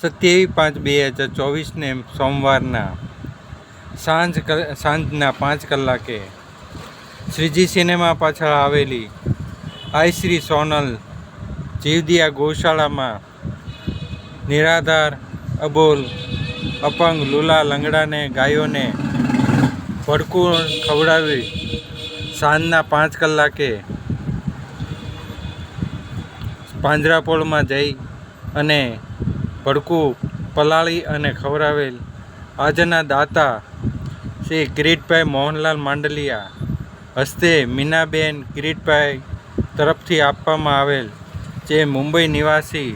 સત્યાવીસ પાંચ બે હજાર ચોવીસને સોમવારના સાંજ સાંજના પાંચ કલાકે શ્રીજી સિનેમા પાછળ આવેલી આઈ શ્રી સોનલ જીવદિયા ગૌશાળામાં નિરાધાર, અબોલ, અપંગ, લુલા લંગડાને ગાયોને ભડકું ખવડાવી સાંજના પાંચ કલાકે પાંજરાપોળમાં જઈ અને ભડકું, પલાળી અને ખવડાવેલ. આજના દાતા શ્રી કિરીટભાઈ મોહનલાલ માંડલિયા. હસ્તે મીનાબેન કિરીટભાઈ તરફથી આપવામાં આવેલ, જે મુંબઈ નિવાસી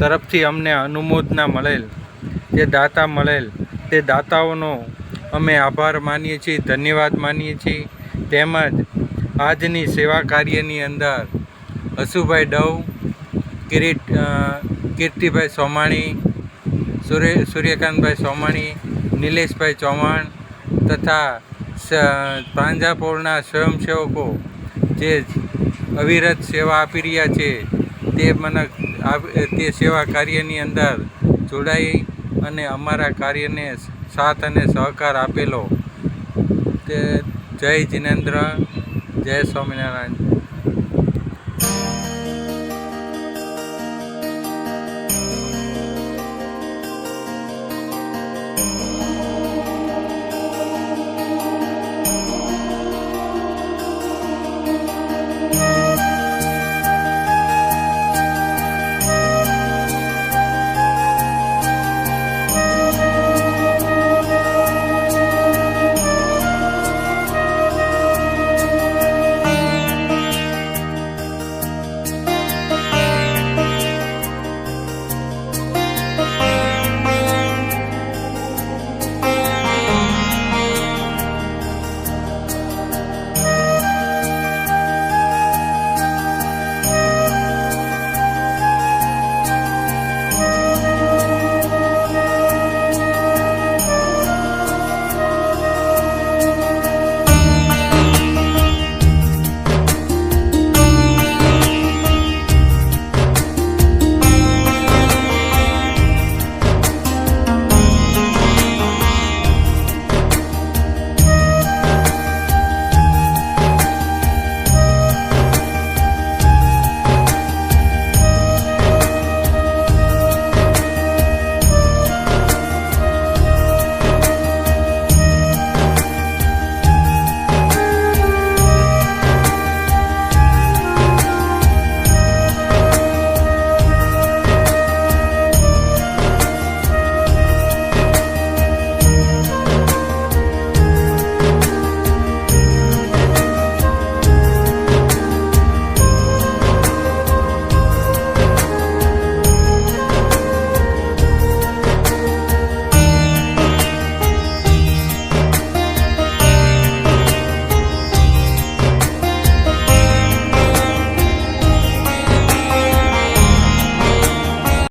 તરફથી અમને અનુમોદના મળેલ, જે દાતા મળેલ. તે દાતાઓનો અમે આભાર માનીએ છીએ, ધન્યવાદ માનીએ છીએ. તેમજ આજની સેવા કાર્યની અંદર હસુભાઈ ડવ કિરીટ કીર્તિભાઈ સોમાણી સૂર્ય સૂર્યકાંતભાઈ સોમાણી, નિલેશભાઈ ચૌહાણ તથા પાંજાપોળના સ્વયંસેવકો જે અવિરત સેવા આપી રહ્યા છે, તે મને તે સેવા કાર્યની અંદર જોડાઈ અને અમારા કાર્યને સાથ અને સહકાર આપેલો. તે જય જિનેન્દ્ર, જય સ્વામિનારાયણ.